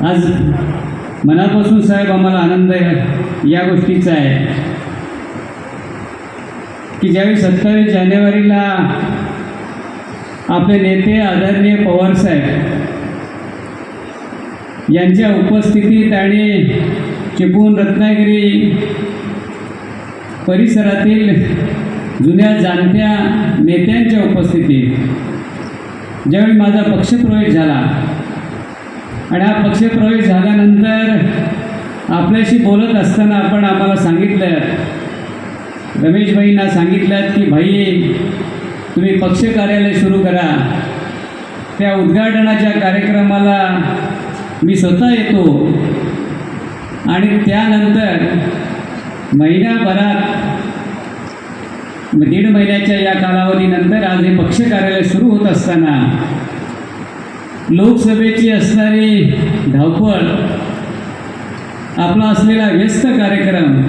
आज मनापासून साहेब आम्हाला आनंद आहे या गोष्टीचा आहे. की ज्यावेळी सत्तावीस जानेवारीला आपले नेते आदरणीय पवार साहेब यांच्या उपस्थितीत आणि चिपळूण रत्नागिरी परिसरातील जुन्या जाणत्या नेत्यांच्या उपस्थितीत ज्यावेळी माझा पक्षप्रवेश झाला आणि हा पक्षप्रवेश झाल्यानंतर आपल्याशी बोलत असताना आपण आम्हाला सांगितलं रमेशभाईंना सांगितलं की भाई तुम्ही पक्ष कार्यालय सुरू करा. त्या उद्घाटनाच्या कार्यक्रमाला मी स्वतः येतो. आणि त्यानंतर महिन्याभरात दीड महिन्याच्या या कालावधीनंतर आज हे पक्ष कार्यालय सुरू होत असताना लोकसभेची असणारी धावपळ आपला असलेला व्यस्त कार्यक्रम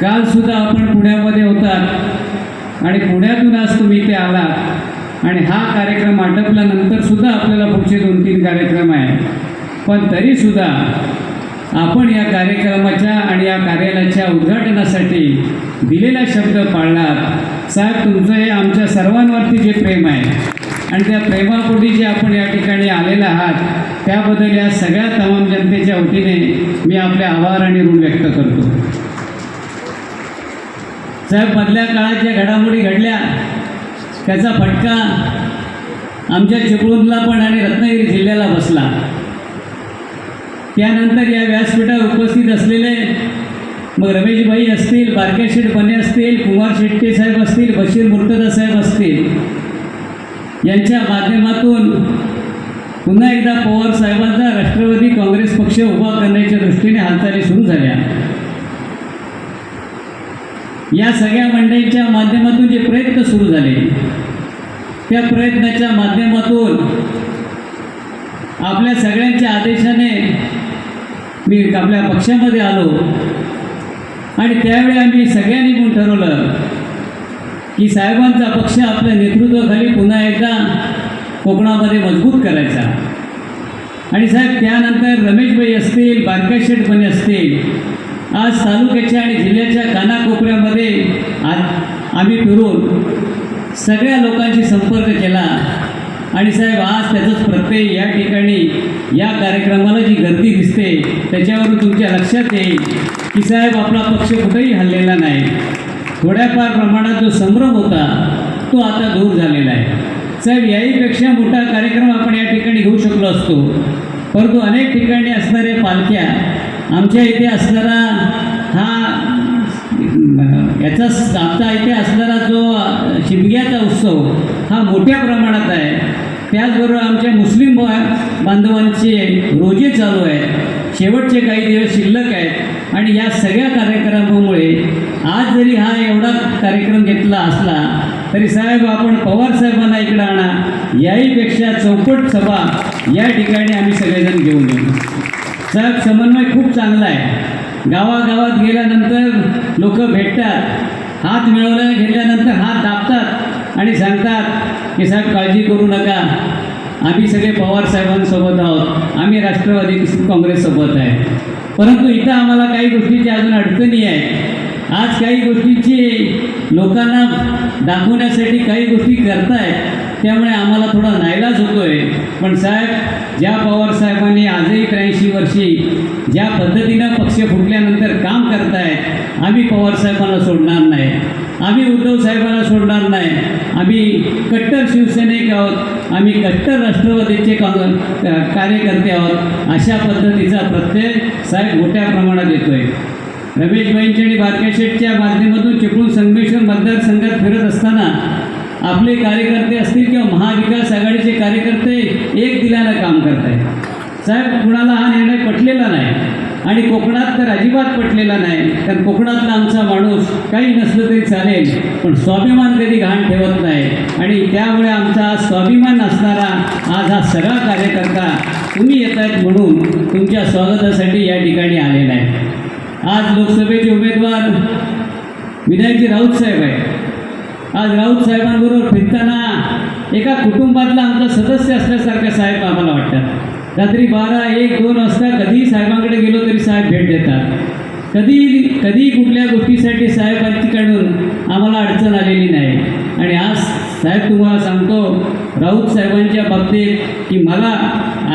कालसुद्धा आपण पुण्यामध्ये होतात आणि पुण्यातून आज तुम्ही इथे आलात आणि हा कार्यक्रम आटपल्यानंतरसुद्धा आपल्याला पुढचे दोन तीन कार्यक्रम आहे. पण तरीसुद्धा आपण या कार्यक्रमाच्या आणि या कार्यालयाच्या उद्घाटनासाठी दिलेला शब्द पाळलात साहेब तुमचं हे आमच्या सर्वांवरती जे प्रेम आहे आणि त्या प्रेमापोटी जे आपण या ठिकाणी आलेला आहात त्याबद्दल या सगळ्या तमाम जनतेच्या वतीने मी आपले आभार आणि ऋण व्यक्त करतो. साहेब मधल्या काळात ज्या घडामोडी घडल्या त्याचा फटका आमच्या चिपळूणला पण आणि रत्नागिरी जिल्ह्याला बसला. त्यानंतर या व्यासपीठावर उपस्थित असलेले मग रमेशभाई असतील बारकेशेठ बने असतील कुमार शेट्टे साहेब असतील बशीर मुर्तदा साहेब असतील यांच्या माध्यमातून पुन्हा एकदा पवार साहेबांचा राष्ट्रवादी काँग्रेस पक्ष उभा करण्याच्या दृष्टीने हालचाली सुरू झाल्या. या सगळ्या मंडळींच्या माध्यमातून जे प्रयत्न सुरू झाले त्या प्रयत्नाच्या माध्यमातून आपल्या सगळ्यांच्या आदेशाने मी आपल्या पक्षामध्ये आलो आणि त्यावेळी आम्ही सगळ्यांनी पण ठरवलं की साहेबांचा पक्ष आपल्या नेतृत्वाखाली पुन्हा एकदा कोकणामध्ये मजबूत करायचा. आणि साहेब त्यानंतर रमेशभाई असतील बारकाशेठपणे असतील आज तालुक्याच्या आणि जिल्ह्याच्या कानाकोपऱ्यामध्ये आज आम्ही फिरून सगळ्या लोकांशी संपर्क केला. आणि साहेब आज त्याचंच प्रत्यय या ठिकाणी या कार्यक्रमाला जी गर्दी दिसते त्याच्यावरून तुमच्या लक्षात येईल की साहेब आपला पक्ष कुठेही हल्लेला नाही. थोड्याफार प्रमाणात जो संभ्रम होता तो आता दूर झालेला आहे. साहेब याहीपेक्षा मोठा कार्यक्रम आपण या ठिकाणी घेऊ शकलो असतो. परंतु अनेक ठिकाणी असणाऱ्या पालख्या आमच्या इथे असणारा हा याचा आमचा इथे असणारा जो शिमग्याचा उत्सव हा मोठ्या प्रमाणात आहे. त्याचबरोबर आमच्या मुस्लिम बांधवांचे रोजे चालू आहेत. शेवटचे काही दिवस शिल्लक आहेत. आणि या सगळ्या कार्यक्रमामुळे आज जरी हा एवढा कार्यक्रम घेतला असला तरी साहेब आपण पवार साहेबांना इकडं आणा. याहीपेक्षा चौपट सभा या ठिकाणी आम्ही सगळेजण घेऊन येऊ. साहेब समन्वय खूप चांगला आहे. गावागावात गेल्यानंतर लोक भेटतात. हात मिळवल्या गेल्यानंतर हात दाबतात आणि सांगतात की साहेब काळजी करू नका. आम्ही सगळे पवार साहेबांसोबत आहोत. आम्ही राष्ट्रवादी काँग्रेससोबत आहे. परंतु इथं आम्हाला काही गोष्टीची अजून अडचणी आहेत आज काही गोष्टींची लोकांना दाखवण्यासाठी काही गोष्टी करतायत त्यामुळे आम्हाला थोडा नाईलाज होतो आहे पण साहेब ज्या पवार साहेबांनी आजही त्र्याऐंशी वर्षी ज्या पद्धतीनं पक्ष फुटल्यानंतर काम करतायत आम्ही पवार साहेबांना सोडणार नाही. आम्ही उद्धव साहेबांना सोडणार नाही. आम्ही कट्टर शिवसैनिक आहोत. आम्ही कट्टर राष्ट्रवादीचे कार्यकर्ते आहोत. अशा पद्धतीचा प्रत्यय साहेब मोठ्या प्रमाणात येतो आहे रमेशभाईंच्या आणि बारकेशेटच्या माध्यमातून चिपळूण संगमेश्वर मतदारसंघात फिरत असताना आपले कार्यकर्ते असतील किंवा महाविकास आघाडीचे कार्यकर्ते एक दिल्यानं काम करत आहेत साहेब कुणाला हा निर्णय पटलेला नाही. आणि कोकणात तर अजिबात पटलेला नाही. तर कोकणातला आमचा माणूस काही नसलं तरी चालेल पण स्वाभिमान कधी घाण ठेवत नाही. आणि त्यामुळे आमचा स्वाभिमान असणारा आज हा सगळा कार्यकर्ता तुम्ही येत आहेत म्हणून तुमच्या स्वागतासाठी या ठिकाणी आलेला आहे. आज लोकसभेचे उमेदवार विनायकजी राऊत साहेब आहे आज राऊत साहेबांबरोबर फिरताना एका कुटुंबातला आमचा सदस्य असल्यासारखा साहेब आम्हाला वाटतात. रात्री बारा एक दोन वाजता कधीही साहेबांकडे गेलो तरी साहेब भेट देतात. कधी कधी कुठल्या गोष्टीसाठी साहेबांकडून आम्हाला अडचण आलेली नाही. आणि आज साहेब तुम्हाला सांगतो राऊत साहेबांच्या बाबतीत की मला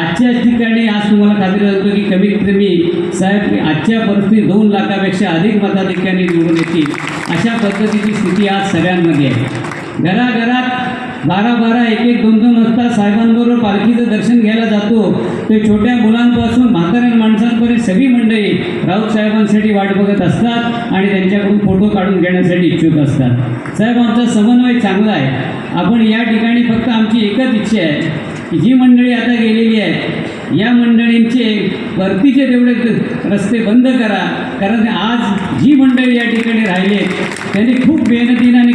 आजच्या ठिकाणी आज तुम्हाला खात्री सांगतो की कमीत कमी साहेब आजच्या परिस्थितीत दोन लाखापेक्षा अधिक मताधिक्याने निवडून येतील. अशा पद्धतीची स्थिती आज सगळ्यांमध्ये आहे. घराघरात बारा बारा एक एक दोन दोन वाजता साहेबांबरोबर पालखीचं दर्शन घ्यायला जातो. ते छोट्या मुलांपासून म्हाताऱ्या माणसांपर्यंत सगळी मंडळी राऊत साहेबांसाठी वाट बघत असतात आणि त्यांच्याकडून फोटो काढून घेण्यासाठी इच्छुक असतात. साहेब आमचा समन्वय चांगला आहे. आपण या ठिकाणी फक्त आमची एकच इच्छा आहे. की जी मंडळी आता गेलेली आहेत या मंडळींचे परतीचे तेवढे रस्ते बंद करा. कारण आज जी मंडळी या ठिकाणी राहिली आहेत त्यांनी खूप मेहनतीनं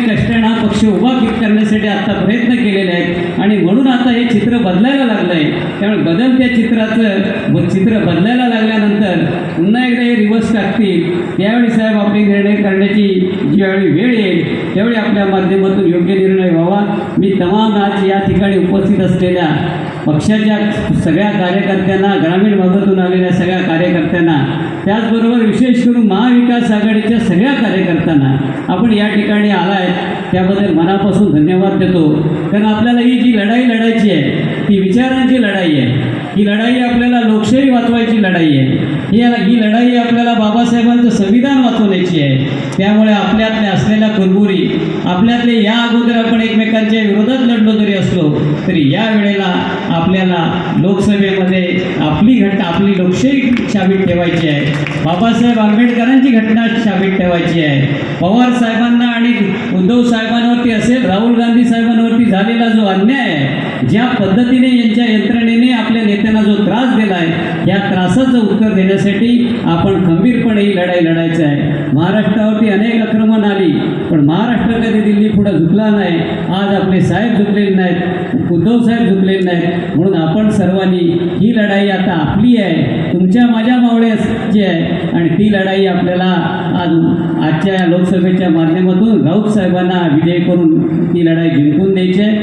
पक्ष उभा करण्यासाठी आता प्रयत्न केलेले आहेत. आणि म्हणून आता हे चित्र बदलायला लागलं आहे त्यामुळे बदलत्या चित्राचं चित्र बदलायला लागल्यानंतर पुन्हा एकदा हे रिवर्स टाकतील. त्यावेळी साहेब आपले निर्णय करण्याची ज्यावेळी वेळ येईल त्यावेळी आपल्या माध्यमातून योग्य निर्णय व्हावा. मी तमाम आज या ठिकाणी उपस्थित असलेल्या पक्षाच्या सगळ्या कार्यकर्त्यांना ग्रामीण भागातून आलेल्या सगळ्या कार्यकर्त्यांना त्याचबरोबर विशेष करून महाविकास आघाडीच्या सगळ्या कार्यकर्त्यांना आपण या ठिकाणी आलाय. त्याबद्दल मनापासून धन्यवाद देतो. कारण आपल्याला ही जी लढाई लढायची आहे ती विचारांची लढाई आहे. ही लढाई आपल्याला लोकशाही वाचवायची लढाई आहे. ही ही लढाई आपल्याला बाबासाहेबांचं संविधान वाचवण्याची आहे. त्यामुळे आपल्यातल्या असलेल्या कुरबुरी आपल्यातले या अगोदर आपण एकमेकांच्या विरोधात लढलो जरी असलो तरी या वेळेला आपल्याला लोकसभेमध्ये आपली घटना आपली लोकशाही शाबीत ठेवायची आहे. बाबासाहेब आंबेडकरांची घटना शाबीत ठेवायची आहे. पवार साहेबांना आणि उद्धव साहेबांवरती असेल राहुल गांधी साहेब झालेला जो अन्याय आहे ज्या पद्धतीने यांच्या यंत्रणेने आपल्या नेत्यांना जो त्रास दिला आहे या त्रासाचं उत्तर देण्यासाठी आपण खंबीरपणे ही लढाई लढायचं आहे. महाराष्ट्रावरती अनेक आक्रमण आली पण महाराष्ट्र कधी दिल्ली पुढे झुकला नाही आज आपले साहेब झुकलेले नाहीत उद्धव साहेब झुकलेले नाहीत. म्हणून आपण सर्वांनी ही लढाई आता आपली आहे तुमच्या माझ्या मावळ्याची आहे आणि ती लढाई आपल्याला आज आजच्या लोकसभेच्या माध्यमातून राऊत साहेबांना विजय करून ती लढाई जिंकून द्यायची आहे.